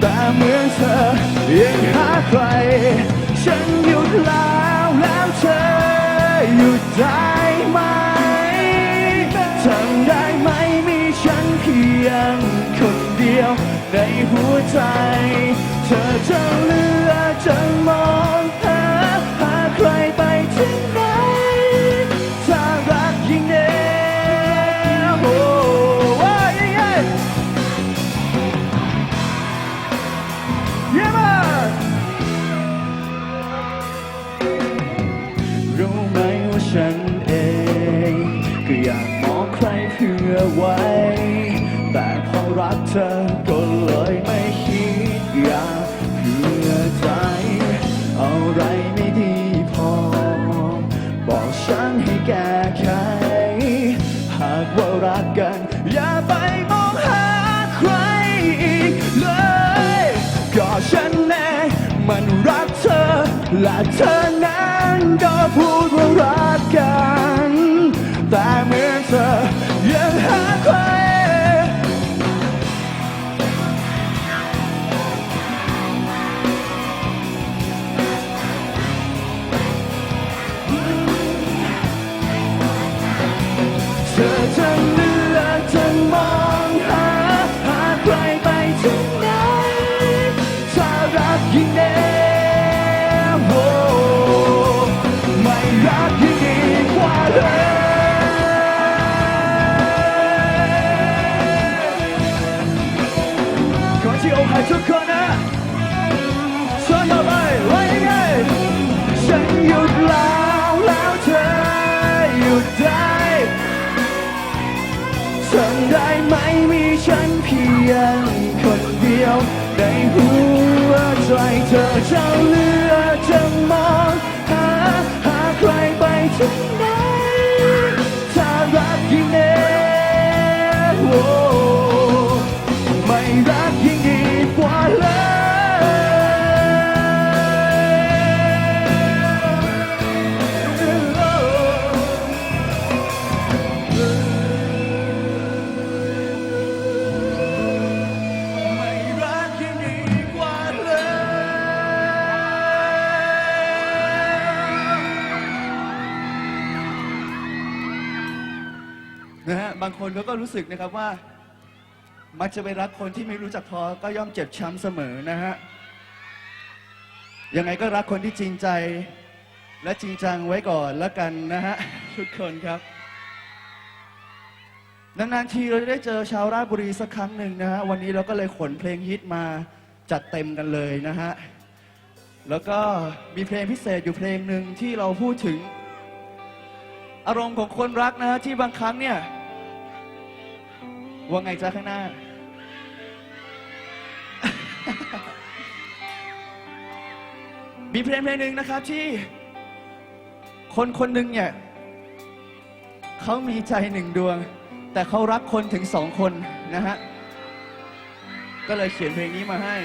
แต่เหมือนเธอยังหาใครฉัน กัน อย่าไปมองหาใครอีกเลยก็ฉันเองมันรักเธอ และเธอนั้นก็พูดว่ารักกัน แต่เหมือนเธอยังหาใครเนางคนเขาก็รู้สึกนะครับว่า มักจะไปรักคนที่ไม่รู้จักพอก็ย่อมเจ็บช้ำเสมอนะฮะยังไงก็รักคนที่จริงใจ และจริงจังไว้ก่อนแล้วกันนะฮะทุกคนครับนานๆทีเราจะได้เจอชาวราชบุรีสักครั้งหนึ่งนะฮะวันนี้เราก็เลยขนเพลงฮิตมาจัดเต็มกันเลยนะฮะแล้วก็มีเพลงพิเศษอยู่เพลงหนึ่งที่เราพูดถึง อารมณ์ของคนรักนะฮะที่บางครั้งเนี่ย ว่าไงจ้าข้างหน้า มีเพลงเพลงหนึ่งนะครับที่ คนคนหนึ่งเนี่ยเขามีใจหนึ่งดวง แต่เขารักคนถึงสองคนนะฮะ ก็เลยเขียนเพลงนี้มาให้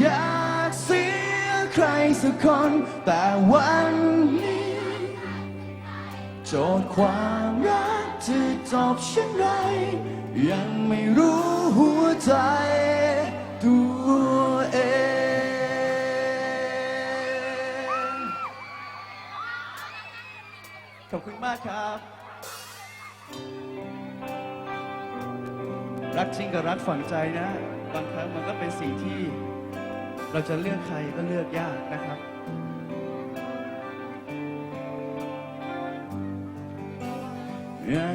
อยากเสียใครสักคน แต่วันนี้ โจทย์ความรักจะจบเช่นไร ยังไม่รู้หัวใจตัวเอง ขอบคุณมากครับ รักจริงกับรักฝังใจนะ บางครั้งมันก็เป็นสิ่งที่ เราจะเลือกใครก็เลือกยากนะครับไอ้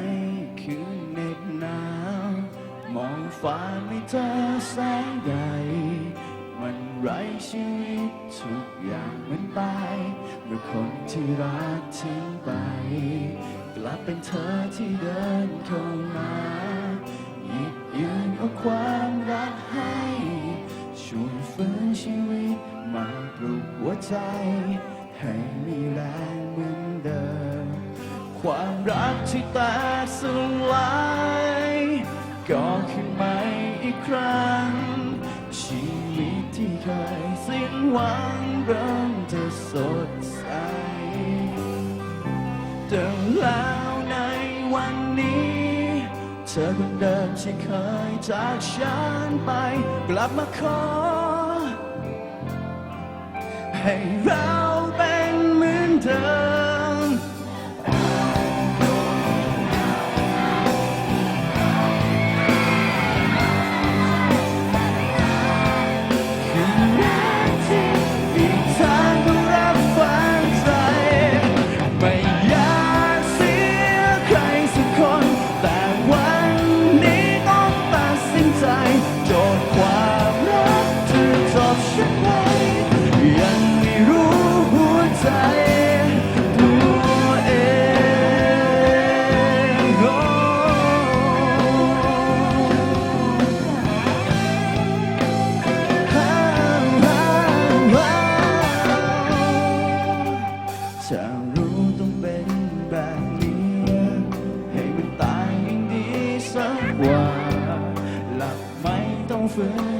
คืนเน็บหนาว มองฟ้าไม่เจอแสงใด มันไร้ชีวิตทุกอย่างมันตายเมื่อคนที่รักทิ้งไป กลับเป็นเธอที่เดินเข้ามาหยิบยืนเอาควา หัวใจ ให้มีแรงเหมือนเดิม ความรักที่แตกสลายก็ขึ้นมาอีกครั้ง ชีวิตที่เคยสิ้นหวังเริ่มจะสดใสแต่แล้วในวันนี้ เธอคนเดิมที่เคยจากฉันไป กลับมาขอ ให้เราเป็นเหมือนเธอ ต้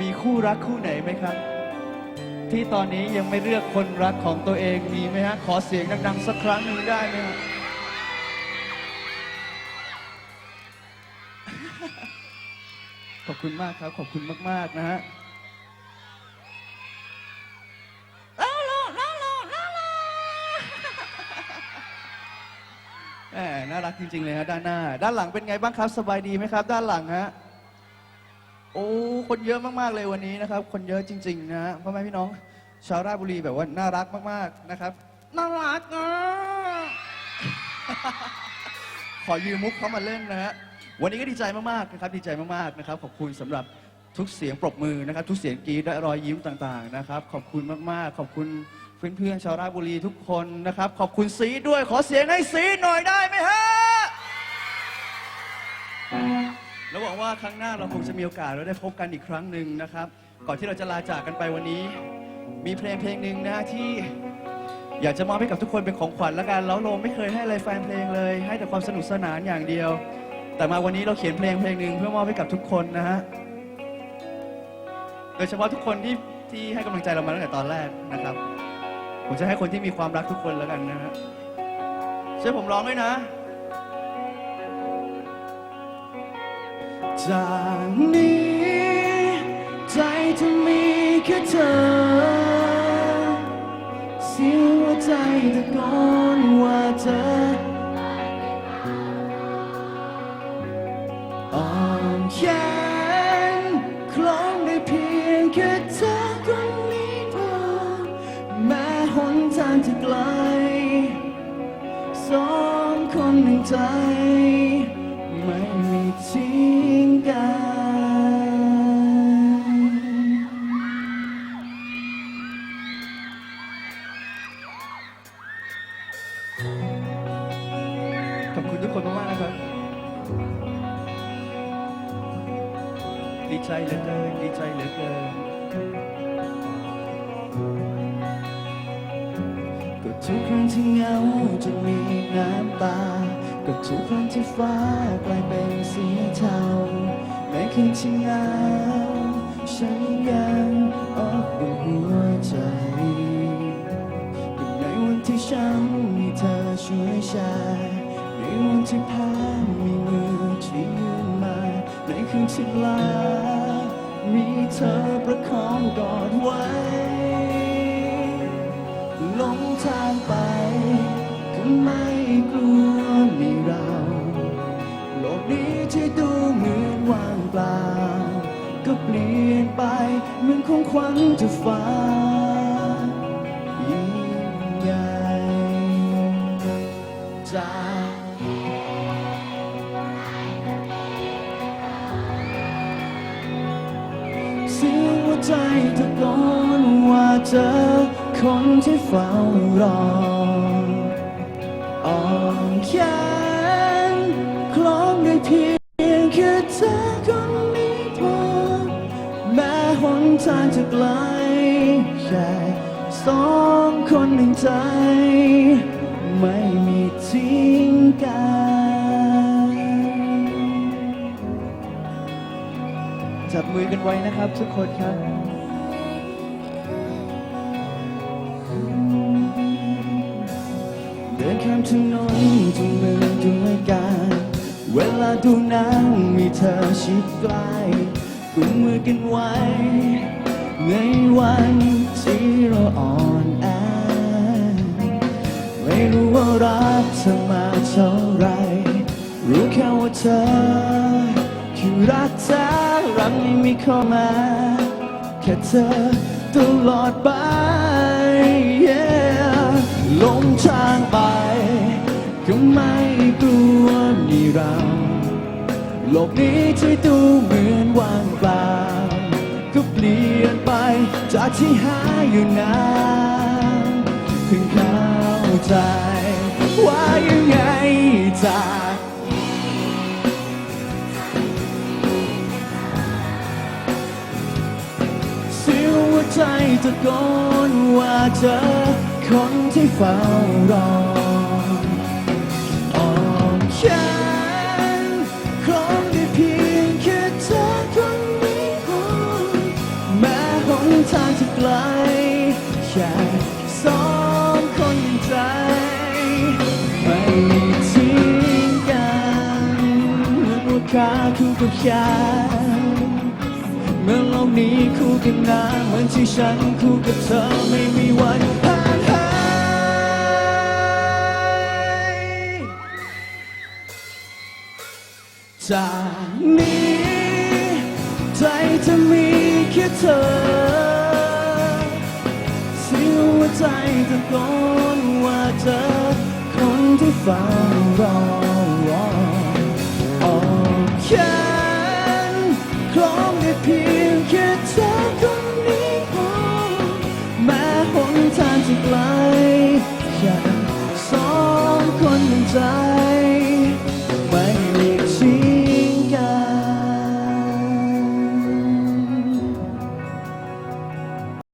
มีคู่รักคู่ไหนไหมครับ ที่ตอนนี้ยังไม่เลือกคนรักของตัวเองมีไหมฮะ ขอเสียงดังๆสักครั้งหนึ่งได้ไหมฮะขอบคุณมากครับ ขอบคุณมาก ๆ นะฮะแหมน่ารักจริง ๆ เลยฮะด้านหน้า ด้านหลังเป็นไงบ้างครับ สบายดีไหมครับ ด้านหลังฮะ โอ้คนเยอะมากๆเลยวันนี้นะครับ คนเยอะจริง ๆ นะพ่อแม่พี่น้อง ชาวราชบุรีแบบว่าน่ารักมากๆนะครับน่ารักอะขอยืมมุกเขามาเล่นนะฮะวันนี้ก็ดีใจมากๆนะครับ ดีใจมากๆนะครับ ขอบคุณสำหรับทุกเสียงปรบมือนะครับ ทุกเสียงกรี๊ดและรอยยิ้มต่างๆนะครับ ขอบคุณมากๆ ขอบคุณเพื่อนๆชาวราชบุรีทุกคนนะครับ ขอบคุณซีด้วยขอเสียงให้ซีหน่อยได้ไหม งว่าครั้งหน้าเราคงจะมีโอกาสเราได้พบกันอีกครั้งหนึ่งนะครับ ก่อนที่เราจะลาจากกันไปวันนี้ มีเพลงเพลงหนึ่งนะที่ อยากจะมอบให้กับทุกคนเป็นของขวัญแล้วกันแล้วโลมไม่เคยให้อะไรแฟนเพลงเลย ให้แต่ความสนุกสนานอย่างเดียว แต่มาวันนี้เราเขียนเพลงเพลงหนึ่งเพื่อมอบให้กับทุกคนนะฮะโดยเฉพาะทุกคนที่ที่ให้กำลังใจเรามาตั้งแต่ตอนแรกนะครับ ผมจะให้คนที่มีความรักทุกคนแล้วกันนะฮะช่วยผมร้องด้วยนะ จากนี้ ใจจะมีแค่เธอ เสียงหัวใจตะโกนว่าเธออ่อนแขนคล้องได้เพียงแค่เธอคนนี้พอแม้หนทางจะไกลสองคนหนึ่งใจ ทุกครั้งที่เหงาจะมีน้ำตาก็ทุกครั้งที่ฟ้ากลายเป็นสีเทาแม้คืนที่เงาฉันยังอบอุ่นหัวใจก็ในวันที่ฉันมีเธอช่วยแชร์ในวันที่แพ้มีมือที่ยืนมาในคืนที่ลามีเธอประคองกอดไว้หลง ทางไปก็ไม่กลัวมีเรา โลกนี้ที่ดูเหมือนว่างเปล่า ก็เปลี่ยนไปเหมือนของขวัญจากฟ้ายิ่งใหญ่จากเสียงหัวใจตะโกนว่าเจอ คนที่เฝ้ารออ่อนแขนคล้องได้เพียงแค่เธอคนนี้พอแม้หนทางจะไกลแค่สองคนหนึ่งใจ ไม่มีทิ้งกันจับมือกันไว้นะครับทุกคนครับ ดินข้ามถนนจูงมือด้วยกัน เวลาดูหนังมีเธอชิดใกล้กุมมือกันไว้ ในวันที่เราอ่อนแอไม่รู้ว่ารักเธอมาเท่าไร รู้แค่ว่าเธอ คือรักเธอรักไม่มีข้อแม้แค่เธอตลอดไป yeah ลงทางไป ก็ไม่กลัวมีเรา โลกนี้ที่ดูเหมือนว่างเปล่า ก็เปลี่ยนไปจากที่หาอยู่นานเพิ่งเข้าใจ ว่ายังไงจากเสียงหัวใจตะโกนว่าเจอ คนที่เฝ้ารออ่อนแขนคล้องได้เพียงแค่เธอคนนี้พอแม้หนทางจะไกลแค่สองคนใจ ไม่มีทิ้งกันเหมือนว่าขาคู่กับแขนเมื่อโลกนี้คู่กันนานเหมือนที่ฉันคู่กับเธอไม่มีวัน จากนี้ ใจจะมีแค่เธอ เสียงหัวใจตะโกนว่าเธอ คนที่เฝ้ารออ่อนแขนคล้องได้เพียงแค่เธอคนนี้พอแม้หนทางจะไกลแค่สองคนหนึ่งใจ